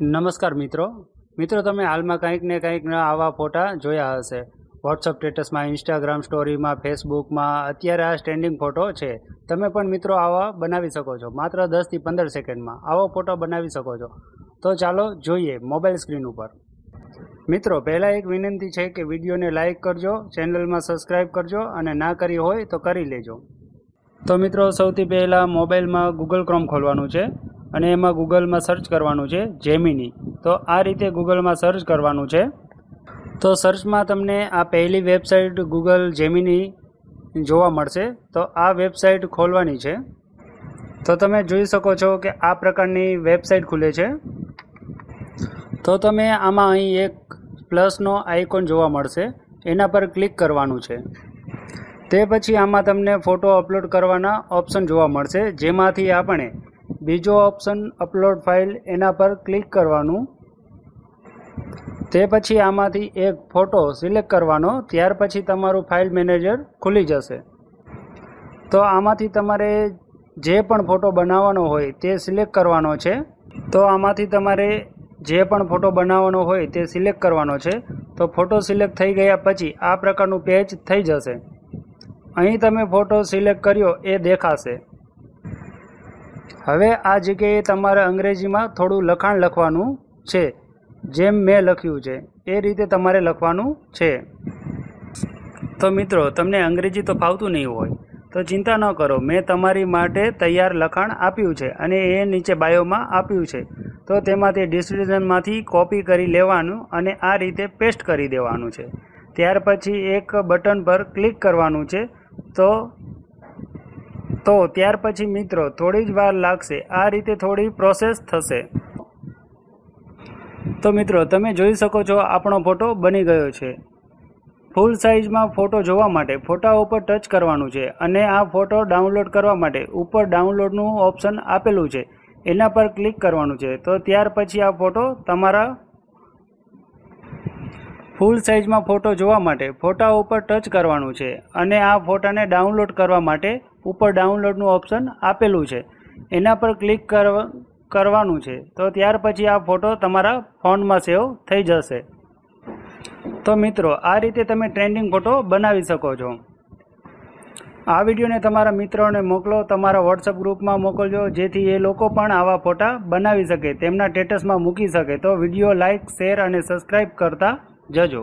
નમસ્કાર મિત્રો. મિત્રો, તમે હાલમાં કંઈક ને કંઈક આવા ફોટા જોયા હશે. વોટ્સઅપ સ્ટેટસમાં ઇન્સ્ટાગ્રામ સ્ટોરીમાં ફેસબુકમાં અત્યારે આ સ્ટેન્ડિંગ ફોટો છે. તમે પણ મિત્રો આવા બનાવી શકો છો. માત્ર દસથી પંદર સેકન્ડમાં આવો ફોટો બનાવી શકો છો. તો ચાલો જોઈએ મોબાઈલ સ્ક્રીન ઉપર. મિત્રો, પહેલાં એક વિનંતી છે કે વિડીયોને લાઇક કરજો, ચેનલમાં સબસ્ક્રાઈબ કરજો અને ના કરી હોય તો કરી લેજો. તો મિત્રો, સૌથી પહેલાં મોબાઈલમાં ગૂગલ ક્રોમ ખોલવાનું છે. અને એમાં ગૂગલમાં સર્ચ કરવાનું છે જેમિની. તો આ રીતે ગૂગલમાં સર્ચ કરવાનું છે. તો સર્ચમાં તમને આ પહેલી વેબસાઇટ ગૂગલ જેમિની જોવા મળશે. તો આ વેબસાઇટ ખોલવાની છે. તો તમે જોઈ શકો છો કે આ પ્રકારની વેબસાઇટ ખુલે છે. તો તમે આમાં અહીં એક પ્લસનો આઇકોન જોવા મળશે. એના પર ક્લિક કરવાનું છે. તે પછી આમાં તમને ફોટો અપલોડ કરવાના ઓપ્શન જોવા મળશે. જેમાંથી આપણે બીજો ઓપ્શન અપલોડ ફાઇલ એના પર ક્લિક કરવાનું. તે પછી આમાંથી એક ફોટો સિલેક્ટ કરવાનો. ત્યાર પછી તમારું ફાઇલ મેનેજર ખુલી જશે. તો આમાંથી તમારે જે પણ ફોટો બનાવવાનો હોય તે સિલેક્ટ કરવાનો છે. તો આમાંથી તમારે જે પણ ફોટો બનાવવાનો હોય તે સિલેક્ટ કરવાનો છે. તો ફોટો સિલેક્ટ થઈ ગયા પછી આ પ્રકારનું પેજ થઈ જશે. અહીં તમે ફોટો સિલેક્ટ કર્યો એ દેખાશે. હવે આ જગ્યાએ તમારે અંગ્રેજીમાં થોડું લખાણ લખવાનું છે. જેમ મેં લખ્યું છે, એ રીતે તમારે લખવાનું છે. તો મિત્રો, તમને અંગ્રેજી તો ફાવતું નહીં હોય, તો ચિંતા ન કરો. મેં તમારી માટે તૈયાર લખાણ આપ્યું છે અને એ નીચે બાયોમાં આપ્યું છે. તો તેમાંથી ડિસ્ક્રિપ્શનમાંથી કોપી કરી લેવાનું અને આ રીતે પેસ્ટ કરી દેવાનું છે. ત્યાર પછી એક બટન પર ક્લિક કરવાનું છે. તો તો ત્યાર પછી મિત્રો, થોડી જ વાર લાગશે. આ રીતે થોડી પ્રોસેસ થશે. તો મિત્રો, તમે જોઈ શકો છો, આપણો ફોટો બની ગયો છે. ફૂલ સાઇઝમાં ફોટો જોવા માટે ફોટા ઉપર ટચ કરવાનું છે અને આ ફોટો ડાઉનલોડ કરવા માટે ઉપર ડાઉનલોડનું ઓપ્શન આપેલું છે. એના પર ક્લિક કરવાનું છે. તો ત્યાર પછી આ ફોટો તમારા ફૂલ સાઇઝમાં ફોટો જોવા માટે ફોટા ઉપર ટચ કરવાનું છે અને આ ફોટાને ડાઉનલોડ કરવા માટે ઉપર ડાઉનલોડનું ઓપ્શન આપેલું છે. એના પર ક્લિક કરવા, કરવાનું છે. તો ત્યાર પછી આ ફોટો તમારા ફોનમાં સેવ થઈ જશે. તો મિત્રો, આ રીતે તમે ટ્રેન્ડિંગ ફોટો બનાવી શકો છો. આ વિડીયોને તમારા મિત્રોને મોકલો, તમારા વોટ્સઅપ ગ્રુપમાં મોકલજો, જેથી એ લોકો પણ આવા ફોટા બનાવી શકે, તેમના સ્ટેટસમાં મૂકી શકે. તો વીડિયો લાઇક શેર અને સબસ્ક્રાઈબ કરતા જજો.